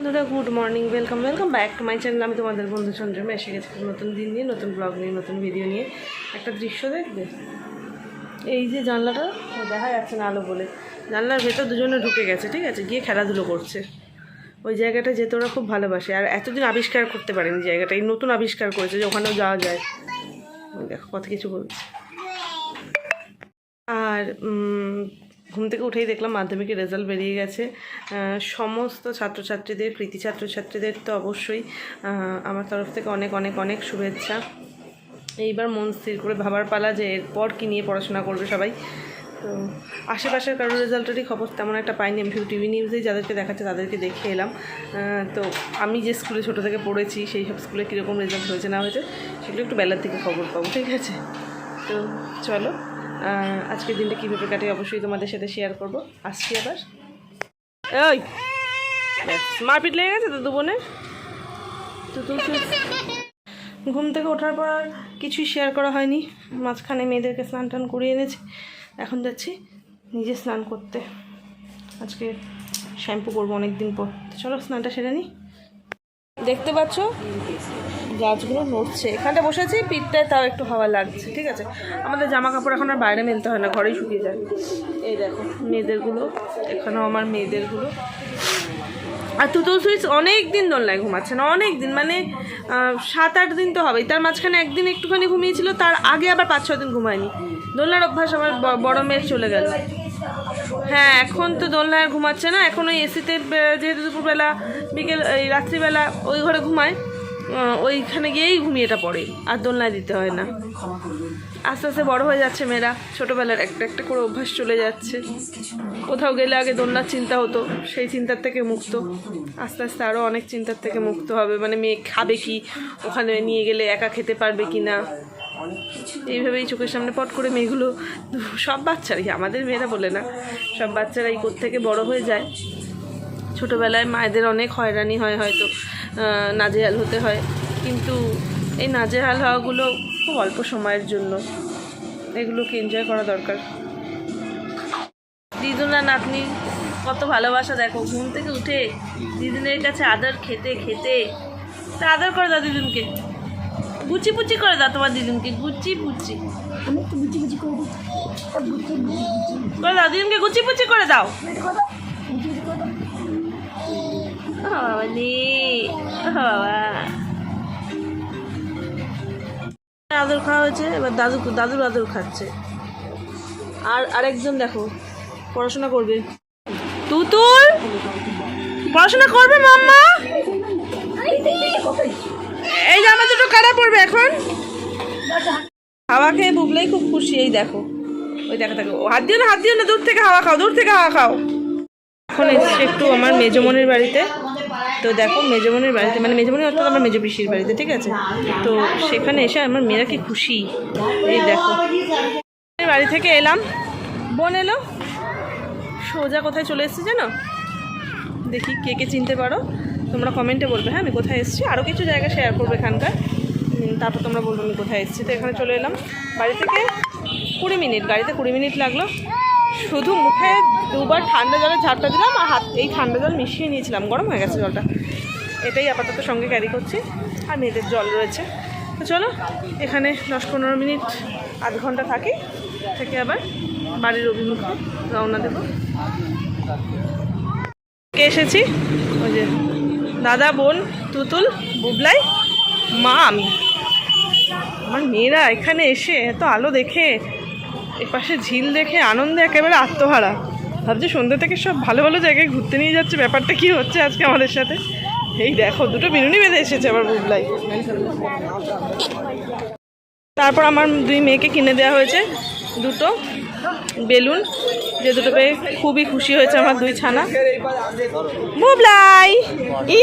বন্ধুরা good morning welcome welcome back to my channel আমি তোমাদের বন্ধু চন্দ্রমা এসে গেছি নতুন দিন নিয়ে, নতুন ব্লগ নিয়ে, নতুন ভিডিও নিয়ে। একটা দৃশ্য দেখবে। এই যে জানলাটা দেখা যাচ্ছে না আলো বলে। জানলার ভেতর দুজনে ঢুকে গেছে, ঠিক আছে? গিয়ে খেলাধুলো করছে। ওই জায়গাটা যেতে ওরা খুব ভালোবাসে। আর এতদিন আবিষ্কার করতে পারেনি জায়গাটা। এই নতুন আবিষ্কার করেছে যে ওখানেও যাওয়া যায়। দেখো, কত কিছু বলছে। আর ঘুম থেকে উঠেই দেখলাম মাধ্যমিকের রেজাল্ট বেরিয়ে গেছে। সমস্ত ছাত্রছাত্রীদের, কৃতি ছাত্রছাত্রীদের তো অবশ্যই আমার তরফ থেকে অনেক অনেক অনেক শুভেচ্ছা। এইবার মন স্থির করে ভাবার পালা যে এরপর কী নিয়ে পড়াশোনা করবে সবাই। তো আশেপাশের কারোর রেজাল্টেরই খবর তেমন একটা পাইনি। আমি টিভি নিউজেই যাদেরকে দেখাচ্ছে তাদেরকে দেখে এলাম। তো আমি যে স্কুলে ছোটো থেকে পড়েছি, সেই সব স্কুলে কীরকম রেজাল্ট হয়েছে না হয়েছে, সেগুলো একটু বেলার থেকে খবর পাবো, ঠিক আছে? তো চলো। আজকের দিনটা কীভাবে কাটে অবশ্যই তোমাদের সাথে শেয়ার করব। আসছি আবার। ওই মারপিট লেগে গেছে তো দু বোনের তো ঘুম থেকে ওঠার পর আর কিছুই শেয়ার করা হয়নি। মাঝখানে মেয়েদেরকে স্নান টান করিয়ে এনেছি। এখন যাচ্ছি নিজে স্নান করতে। আজকে শ্যাম্পু করব অনেক দিন পর চলো স্নানটা সেরে নিই দেখতে পাচ্ছ? গাছগুলো নড়ছে। এখানটা বসেছি, পিঠটায় তাও একটু হাওয়া লাগছে, ঠিক আছে? আমাদের জামা কাপড় এখন আর বাইরে মেলতে হয় না, ঘরেই শুকিয়ে যায়। এই দেখো, মেয়েদেরগুলো, এখানেও আমার মেয়েদেরগুলো। আর তুতুল সুইচ অনেক দিন দোলনায় ঘুমাচ্ছে না অনেক দিন মানে সাত আট দিন তো হবেই। তার মাঝখানে একদিন একটুখানি ঘুমিয়েছিল, তার আগে আবার পাঁচ ছ দিন ঘুমায়নি। দোলনার অভ্যাস আমার বড় মেয়ের চলে গেল। হ্যাঁ এখন তো দোলনায় ঘুমাচ্ছে না, এখন ওই এসিতে যেহেতু দুপুরবেলা, বিকেল, এই রাত্রিবেলা ওই ঘরে ঘুমায়। ওইখানে গিয়েই ঘুমিয়েটা পড়ে, আর দোলনায় দিতে হয় না। আস্তে আস্তে বড় হয়ে যাচ্ছে মেয়েরা, ছোটোবেলার একটা একটা করে অভ্যাস চলে যাচ্ছে। কোথাও গেলে আগে দোলনার চিন্তা হতো, সেই চিন্তার থেকে মুক্ত। আস্তে আস্তে আরও অনেক চিন্তার থেকে মুক্ত হবে মানে মেয়ে খাবে কি, ওখানে নিয়ে গেলে একা খেতে পারবে কি না এইভাবেই চোখের সামনে পট করে মেয়েগুলো, সব বাচ্চারই, আমাদের মেয়েরা বলে না, সব বাচ্চারাই থেকে বড় হয়ে যায়। ছোটোবেলায় মায়েদের অনেক হয়রানি হয় হয়তো নাজেহাল হতে হয়। কিন্তু এই নাজেহাল হওয়াগুলো খুব অল্প সময়ের জন্য। এগুলোকে এনজয় করা দরকার। দিদুনা নাতনি কত ভালোবাসা দেখো ঘুম থেকে উঠে দিদিনের কাছে আদর খেতে খেতে তা আদর করে দাও দিদুনকে। গুচি পুচি করে দাও তোমার দিদুনকে গুচি পুচি। করে দাও দিদুনকে গুচি পুচি করে দাও। ও বাবা, নে। ও বাবা আদর খাওয়া হয়েছে? এবার দাদু, দাদুর আদর খাচ্ছে। আর দেখো, পড়াশোনা করবে। পড়াশোনা করবে এই দুটো কারা পড়বে এখন। হাওয়া খেয়ে বুবলেই খুব খুশি, এই দেখো। ওই দেখো হাত দিও না, হাত দিও না, দূর থেকে হাওয়া খাও, দূর থেকে হাওয়া খাও। এখন এসছে একটু আমার মেজমনির বাড়িতে। তো দেখো মেজমনির বাড়িতে মানে মেজমনি অর্থাৎ আমার মেজ পিসির বাড়িতে, ঠিক আছে? তো সেখানে এসে আমার মেয়েরা কি খুশি। এই দেখো। বাড়ি থেকে এলাম। বোন এলো। সোজা কোথায় চলে এসেছি জানো? দেখি কে কে চিনতে পারো। তোমরা কমেন্টে বলবে হ্যাঁ? আমি কোথায় এসেছি? আরও কিছু জায়গা শেয়ার করব এখানকার। তারপর তোমরা বলব আমি কোথায় এসেছি। তো এখানে চলে এলাম। বাড়ি থেকে কুড়ি মিনিট, গাড়িতে কুড়ি মিনিট লাগল। শুধু মুখে দুবার ঠান্ডা জলে ঝাড়টা দিলাম আর হাত এই ঠান্ডা জল মিশিয়ে নিয়েছিলাম, গরম হয়ে গেছে জলটা। এটাই আপাতত সঙ্গে ক্যারি করছি। আর মেয়েদের জল রয়েছে। তো চলো, এখানে দশ পনেরো মিনিট, আধ ঘণ্টা থাকি। থেকে আবার বাড়ির অভিমুখে রওনা দেবো। এসেছি? ওই যে দাদা, বোন, তুতুল, বুবলাই, মা, আমি। আমার মেয়েরা এখানে এসে এত আলো দেখে এপাশে ঝিল দেখে আনন্দে একেবারে আত্মহারা। ভাবছি সন্ধ্যে থেকে সব ভালো ভালো জায়গায় ঘুরতে নিয়ে যাচ্ছে, ব্যাপারটা কি হচ্ছে আজকে আমাদের সাথে? এই দেখো, দুটো বিনুনি বেঁধে এসেছে আবার বুবলাই তারপর আমার দুই মেয়েকে কিনে দেওয়া হয়েছে, দুটো বেলুন, যে দুটো পেয়ে খুবই খুশি হয়েছে আমার দুই ছানা। বুবলাই! ই,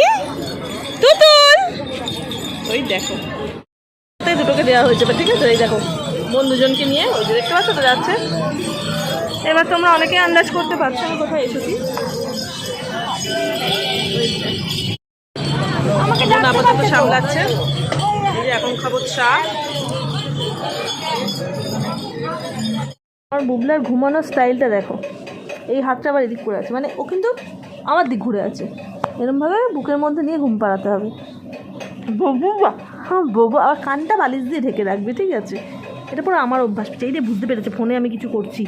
তুতুল! ওই দেখো। দুটোকে দেওয়া হয়েছে, ঠিক আছে? এই দেখো। বন্ধুজনকে নিয়ে ওই যে দেখতে পাচ্ছ তো যাচ্ছে। এবার তোমরা অনেকে আন্দাজ করতে পারছ আমি কোথায় এসেছি। আমাকে আপাতত সামলাচ্ছে। এই যে এখন খাব চা। আমার বুবলার ঘুমানোর স্টাইলটা দেখো। এই হাতটা আবার এদিক করে আছে। মানে ও কিন্তু আমার দিক ঘুরে আছে। এরমভাবে বুকের মধ্যে নিয়ে ঘুম পাড়াতে হবে। ববু বা হ্যাঁ ববু আবার কানটা বালিশ দিয়ে ঢেকে রাখবে ঠিক আছে? এটা পুরো আমার অভ্যাস এই যে বুঝতে পেরেছে ফোনে আমি কিছু করছি।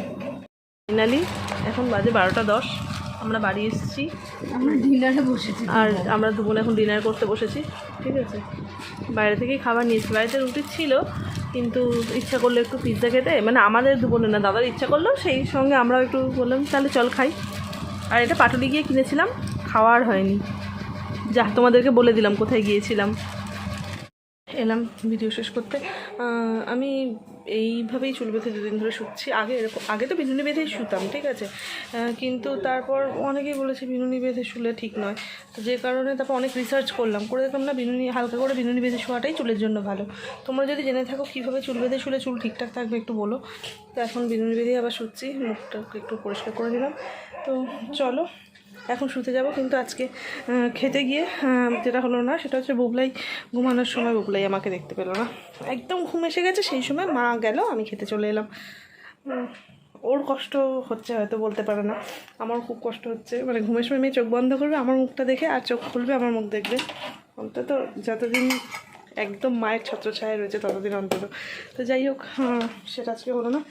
ফাইনালি এখন বাজে বারোটা দশ আমরা বাড়ি এসেছি। আমরা ডিনারে বসেছি। আর আমরা দুপুরে এখন ডিনার করতে বসেছি ঠিক আছে? বাইরে থেকেই খাবার নিয়েছি। বাড়িতে রুটি ছিল কিন্তু ইচ্ছা করল একটু পিৎজা খেতে। মানে আমাদের দুপুরে না দাদার ইচ্ছা করল সেই সঙ্গে আমরাও একটু বললাম তাহলে চল খাই। আর এটা পাটুলি গিয়ে কিনেছিলাম খাওয়ার হয়নি। যা তোমাদেরকে বলে দিলাম কোথায় গিয়েছিলাম। এলাম ভিডিও শেষ করতে। আমি এইভাবেই চুল বেঁধে দুদিন ধরে শুচ্ছি। আগে এরকম আগে তো বিনুনি বেঁধেই শুতাম, ঠিক আছে? কিন্তু তারপর অনেকেই বলেছে বিনুনি বেঁধে শুলে ঠিক নয়। তো যে কারণে তারপর অনেক রিসার্চ করলাম। করে দেখলাম, না, বিনুনি হালকা করে বিনুনি বেঁধে শোয়াটাই চুলের জন্য ভালো। তোমরা যদি জেনে থাকো কীভাবে চুল বেঁধে শুলে চুল ঠিকঠাক থাকবে একটু বলো। তো এখন বিনুনি বেঁধেই আবার শুচ্ছি, মুখটাকে একটু পরিষ্কার করে নিলাম। তো চলো এখন শুতে যাব, কিন্তু আজকে খেতে গিয়ে যেটা হলো না, সেটা হচ্ছে বুবলাই। ঘুমানোর সময় বুবলাই আমাকে দেখতে পেল না। একদম ঘুম এসে গেছে, সেই সময় মা গেল, আমি খেতে চলে এলাম। ওর কষ্ট হচ্ছে, হয়তো বলতে পারে না। আমার খুব কষ্ট হচ্ছে। মানে ঘুমের সময় মেয়ে চোখ বন্ধ করবে, আমার মুখটা দেখে আর চোখ খুলবে, আমার মুখ দেখবে। অন্তত যতদিন একদম মায়ের ছত্রছায়া রয়েছে, ততদিন অন্তত। তো যাই হোক সেটা আজকে হলো না।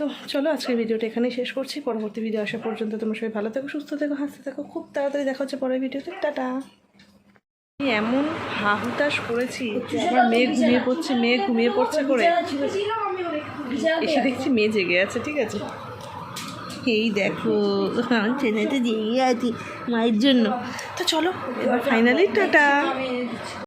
তো চলো আজকের ভিডিওটা এখানেই শেষ করছি। পরবর্তী ভিডিও আসা পর্যন্ত তোমরা সবাই ভালো থেকো সুস্থ থেকো হাসতে থাকো। খুব তাড়াতাড়ি দেখা হচ্ছে পরের ভিডিওতে। টাটা। আমি এমন হাহুতাশ করেছি আমার মেয়ে ঘুমিয়ে পড়ছে মেয়ে ঘুমিয়ে পড়ছে করে। এসে দেখছি মেয়ে জেগে আছে ঠিক আছে? এই দেখো ছেলেটা জেগে আছে মায়ের জন্য। তো চলো এবার ফাইনালি টাটা।